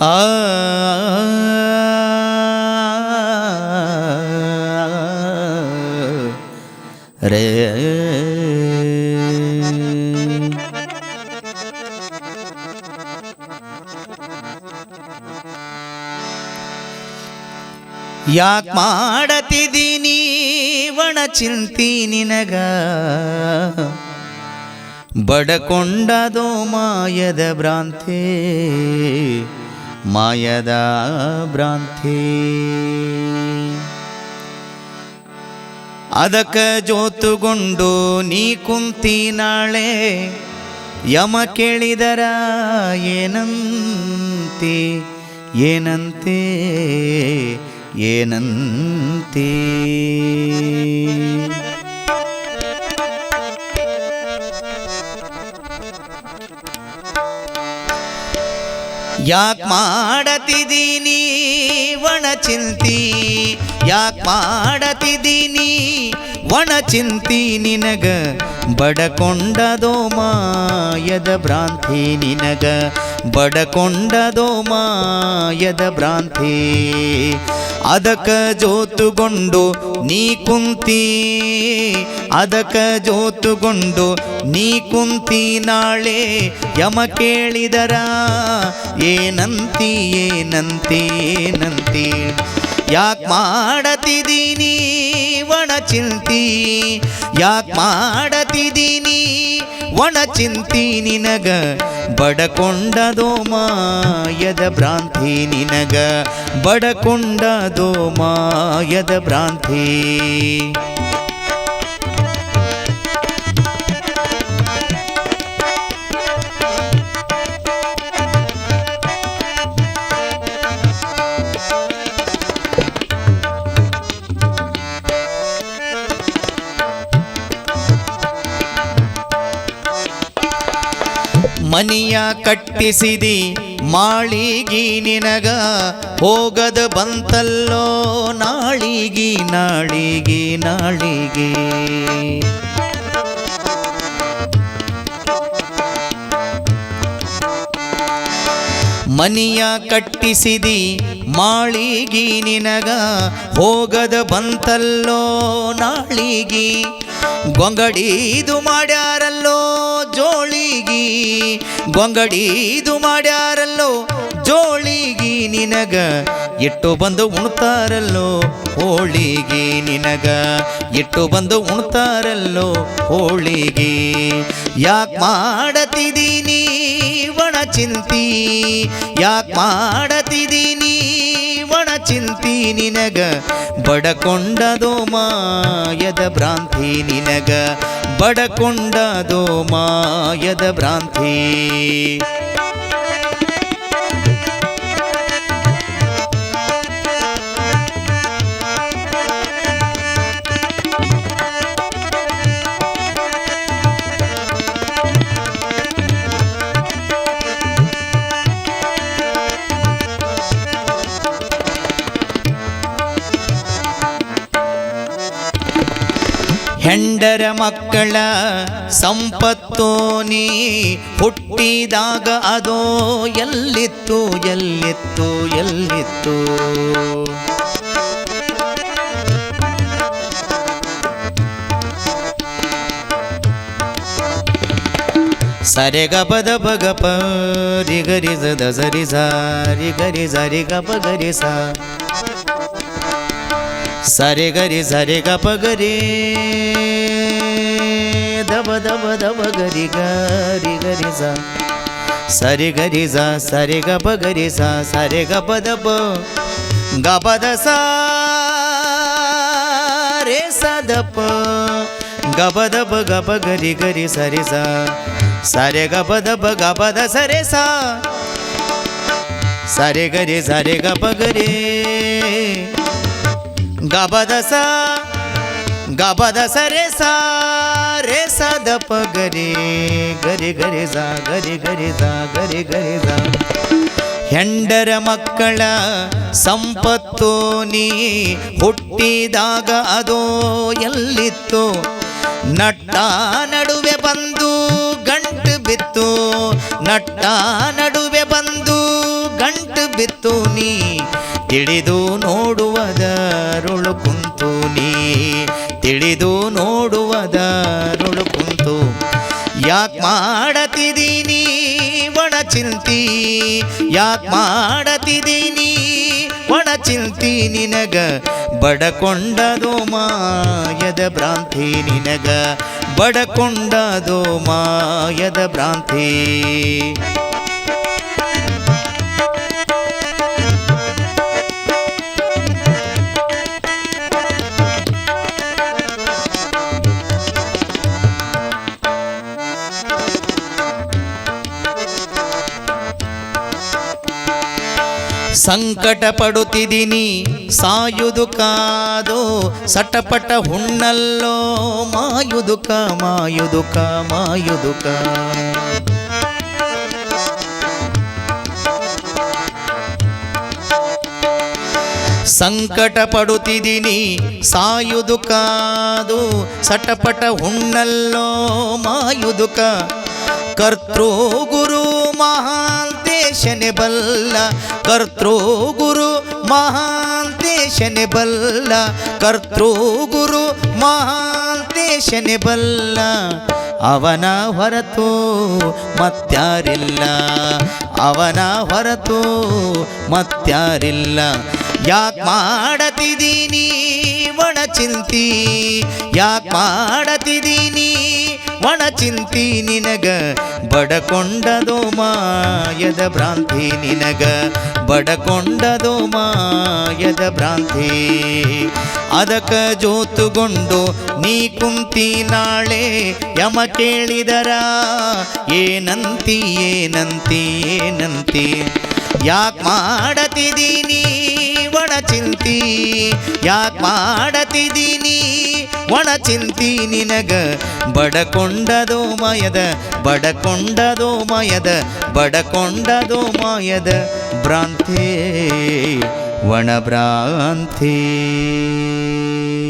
ಆ ರೇ ಯಾಕ್ ಮಾಡತಿದ್ದೀನಿ ಒಣ ಚಿಂತಿ ನಿನಗ? ಬಡಕೊಂಡದೋ ಮಾಯದ ಭ್ರಾಂತಿ ಮಾಯದ ಭ್ರಾಂತಿ. ಅದಕ ಜೋತುಗೊಂಡು ನೀ ಕುಂತಿ ನಾಳೆ, ಯಮ ಕೇಳಿದರ ಏನಂತಿ, ಏನಂತೆ ಏನಂತೆ. ಯಾಕ್ ಮಾಡತಿದ್ದೀನಿ ಒಣ ಚಿಂತಿ? ಯಾಕ್ ಮಾಡತಿದ್ದೀನಿ ಒಣ ಚಿಂತಿ? ನಿನಗ ಬಡಕೊಂಡದೋ ಮಾಯದ ಭ್ರಾಂತಿ ನಿನಗ ಬಡಕೊಂಡದೋ ಮಾಯದ ಭ್ರಾಂತಿ. ಅದಕ ಜೋತುಗೊಂಡು ನೀ ಕುಂತಿ. ಅದಕ ಜೋತುಗೊಂಡು ನೀ ಕುಂತಿ ನಾಳೆ. ಯಮ ಕೇಳಿದರ, ಏನಂತಿ ಏನಂತಿ ಏನಂತಿ. ಯಾಕೆ ಮಾಡತಿದ್ದೀನಿ ಒಣ ಚಿಂತಿ ಯಾಕೆ ಮಾಡತಿದ್ದೀನಿ ಒಣ ಚಿಂತಿ ನಿನಗ ಬಡಕೊಂಡದೋ ಮಾಯದ ಭ್ರಾಂತಿ ನಿನಗ ಬಡಕೊಂಡದೋ ಮಾಯದ ಭ್ರಾಂತಿ. ಮನಿಯ ಕಟ್ಟಿಸಿದಿ ಮಾಳಿಗಿ ನಿನಗ ಹೋಗದ ಬಂತಲ್ಲೋ ನಾಳಿಗಿ ನಾಳಿಗಿ ನಾಳಿಗಿ. ಮನಿಯ ಕಟ್ಟಿಸಿದಿ ಮಾಳಿಗಿ ನಿನಗ ಹೋಗದ ಬಂತಲ್ಲೋ ನಾಳಿಗಿ ಗೊಂಗಡೀದು ಮಾಡ್ಯಾರಲ್ಲೋ ಜೋಳಿಗಿ ಇದು ಮಾಡ್ಯಾರಲ್ಲೋ ಜೋಳಿಗಿ, ನಿನಗ ಇಟ್ಟು ಬಂದು ಉಣ್ತಾರಲ್ಲೋ ಹೋಳಿಗೆ, ನಿನಗ ಇಟ್ಟು ಬಂದು ಉಣ್ತಾರಲ್ಲೋ ಹೋಳಿಗೆ. ಯಾಕೆ ಮಾಡತಿದ್ದೀನಿ ಒಣ ಚಿಂತಿ, ಯಾಕೆ ಮಾಡತಿದ್ದೀನಿ ಒಣ ಚಿಂತಿ ನಿನಗ ಬಡಕೊಂಡದೋ ಮಾಯದ ಭ್ರಾಂತಿ ನಿನಗ ಬಡಕೊಂಡದೋ ಮಾಯದ ಭ್ರಾಂತಿ. ಹೆಂಡರ ಮಕ್ಕಳ ಸಂಪತ್ತು ನೀ ಹುಟ್ಟಿದಾಗ ಅದೋ ಎಲ್ಲಿತ್ತು ಎಲ್ಲಿತ್ತು ಎಲ್ಲಿತ್ತು? ಸರೆ ಪದ ಬಗಪ ರಿಗರಿ ದ ಸರಿ ಸಾರಿ ಗರಿ ಸರಿ ಗಪ ಗರಿ ಸಾ ಸರಿ ಗರಿ ಸರಿ ಗಪ ಗರಿ. ದಬ ದಬ ದಬ ಗರಿ ಗರಿ ಗರಿ ಸ ಸರಿ ಗರಿ ಸ ಸರೆ ಗಪ ಗರಿ ಸ ಸರೆ ಗಪ ದಬ ಗಪದ ಸ ರೇ ಸ ದಪ ಗಪ ದಬ ಗಪ ಗರಿ ಗರಿ ಸರಿ ಸ ಸರೆ ಗಪ ದಬ ಗಪದ ಸರೆ ಸ ಸರೆ ಗರಿ ಸರೆ ಗಪ ಗರಿ ಗಬದ ಸ ಗಬದ ಸರೆ ಸಾರೆ ಸದ ಪಗರೆ ಗರಿ ಗರಿ ಸ ಗರಿ ಗರಿ ಸಾ ಗರಿ ಗರಿ ಸಾ. ಹೆಂಡರ ಮಕ್ಕಳ ಸಂಪತ್ತು ನೀ ಹುಟ್ಟಿದಾಗ ಅದೋ ಎಲ್ಲಿತ್ತು? ನಟ್ಟ ನಡುವೆ ಬಂದು ಗಂಟು ಬಿತ್ತು, ನಟ್ಟ ನಡುವೆ ಬಂದು ಗಂಟು ಬಿತ್ತು ನೀ, ತಿಳಿದು ನೋಡುವುದರುಳು ಕುಂತು ನೀ. ತಿಳಿದು ನೋಡುವುದರುಳು ಕುಂತು. ಯಾಕ್ ಮಾಡತಿದೀನಿ ಒಣ ಚಿಂತಿ? ಯಾಕ್ ಮಾಡತಿದೀನಿ ಒಣ ಚಿಂತಿ ನಿನಗ? ಬಡಕೊಂಡದು ಮಾಯದ ಭ್ರಾಂತಿ ನಿನಗ? ಬಡಕೊಂಡದು ಮಾಯದ ಭ್ರಾಂತಿ. ಸಂಕಟ ಪಡುತ್ತಿದ್ದೀನಿ ಸಾಯುದು ಕಾದು ಸಟಪಟ ಹುಣ್ಣಲ್ಲೋ ಮಾಯುದುಕ ಮಾಯುದುಕ ಮಾಯುದುಕ ಸಂಕಟ ಪಡುತ್ತಿದ್ದೀನಿ ಸಾಯುದು ಕಾದು ಸಟಪಟ ಹುಣ್ಣಲ್ಲೋ ಮಾಯುದುಕ ಕರ್ತೃ ಗುರು ಮಹಾಂತೇಶನೆ ಬಲ್ಲ ಕರ್ತೃ ಗುರು ಮಹಾಂತೇಶನೆ ಬಲ್ಲ ಕರ್ತೃ ಗುರು ಮಹಾಂತೇಶನೆ ಬಲ್ಲ. ಅವನ ಹೊರತು ಮತ್ಯಾರಿಲ್ಲ ಅವನ ಹೊರತು ಮತ್ಯಾರಿಲ್ಲ ಯಾಕೆ ಮಾಡತಿದೀನಿ ಒಣ ಚಿಂತಿ? ಯಾಕ್ ಮಾಡತಿದೀನಿ ಒಣ ಚಿಂತಿ ನಿನಗ, ಬಡಕೊಂಡದು ಮಾಯದ ಭ್ರಾಂತಿ ನಿನಗ, ಬಡಕೊಂಡದು ಮಾಯದ ಭ್ರಾಂತಿ. ಅದಕ ಜೋತುಗೊಂಡು ನೀ ಕುಂತಿ ನಾಳೆ, ಯಮ ಕೇಳಿದರ, ಏನಂತಿ ಏನಂತಿ ಏನಂತಿ. ಯಾಕೆ ಮಾಡತಿದೀನಿ ಒಣ ಚಿಂತಿ? ಯಾಕೆ ಮಾಡತಿದೀನಿ ಒಣ ಚಿಂತಿ ನಿನಗ ಬಡಕೊಂಡದು ಮಯದ ಬಡಕೊಂಡದು ಮಯದ ಬಡಕೊಂಡದು ಮಾಯದ ಭ್ರಾಂತಿ ಒಣ ಭ್ರಾಂತಿ